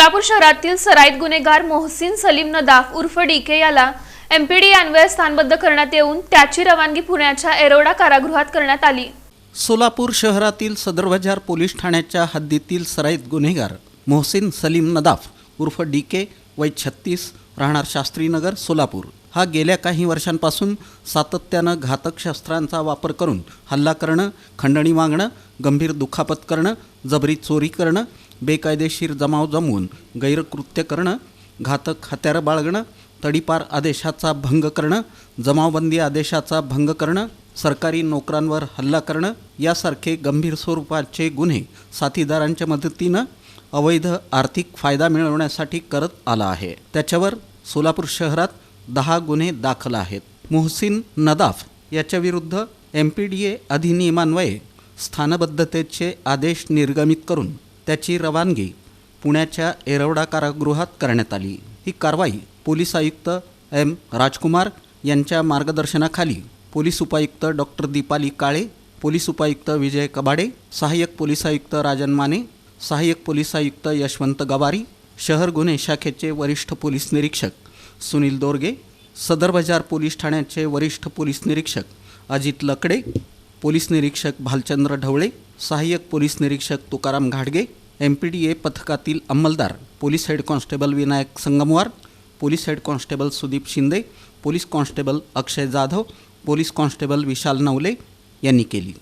सोलापूर शहरातील सराईत गुन्हेगार मोहसिन सलीम नदाफ उर्फ डीके याला एमपीडी अन्वय स्थानबद्ध करण्यात येऊन त्याची रवानगी पुण्याच्या एरोडा कारागृहात करण्यात आली. सोलापूर शहरातील सदर बाजार पोलीस ठाण्याच्या हद्दीतील सराईत गुन्हेगार मोहसिन सलीम नदाफ उर्फ डी के वय छत्तीस राहणार शास्त्रीनगर सोलापूर. हा गेल्या काही वर्षांपासून सातत्यानं घातक शस्त्रांचा वापर करून हल्ला करणं खंडणी मागणं गंभीर दुखापत करणं जबरी चोरी करणं बेकायदेशीर जमाव जमवून गैरकृत्य करणं घातक हत्यारं बाळगणं तडीपार आदेशाचा भंग करणं जमावबंदी आदेशाचा भंग करणं सरकारी नोकरांवर हल्ला करणं यासारखे गंभीर स्वरूपाचे गुन्हे साथीदारांच्या मदतीनं अवैध आर्थिक फायदा मिळवण्यासाठी करत आला आहे. त्याच्यावर सोलापूर शहरात दहा गुन्हे दाखल आहेत. मोहसिन नदाफ याच्याविरुद्ध एम पी डी ए अधिनियमान्वये स्थानबद्धतेचे आदेश निर्गमित करून त्याची रवानगी पुण्याच्या एरवडा कारागृहात करण्यात आली. ही कारवाई पोलीस आयुक्त एम. राजकुमार यांच्या मार्गदर्शनाखाली पोलीस उपायुक्त डॉक्टर दीपाली काळे पोलीस उपायुक्त विजय कबाडे सहाय्यक पोलीस आयुक्त राजन माने सहाय्यक पोलीस आयुक्त यशवंत गवारी शहर गुन्हे शाखेचे वरिष्ठ पोलीस निरीक्षक सुनील दोरगे सदर बाजार पोलीस ठाण्याचे वरिष्ठ पोलीस निरीक्षक अजित लकडे पोलीस निरीक्षक भालचंद्र ढवळे सहाय्यक पोलीस निरीक्षक तुकाराम घाडगे एम पी डी ए पथकातील अंमलदार police head constable Vinayak Sangamwar police head constable Sudeep Shinde police constable Akshay Jadhav police constable Vishal Nawale यांनी केली.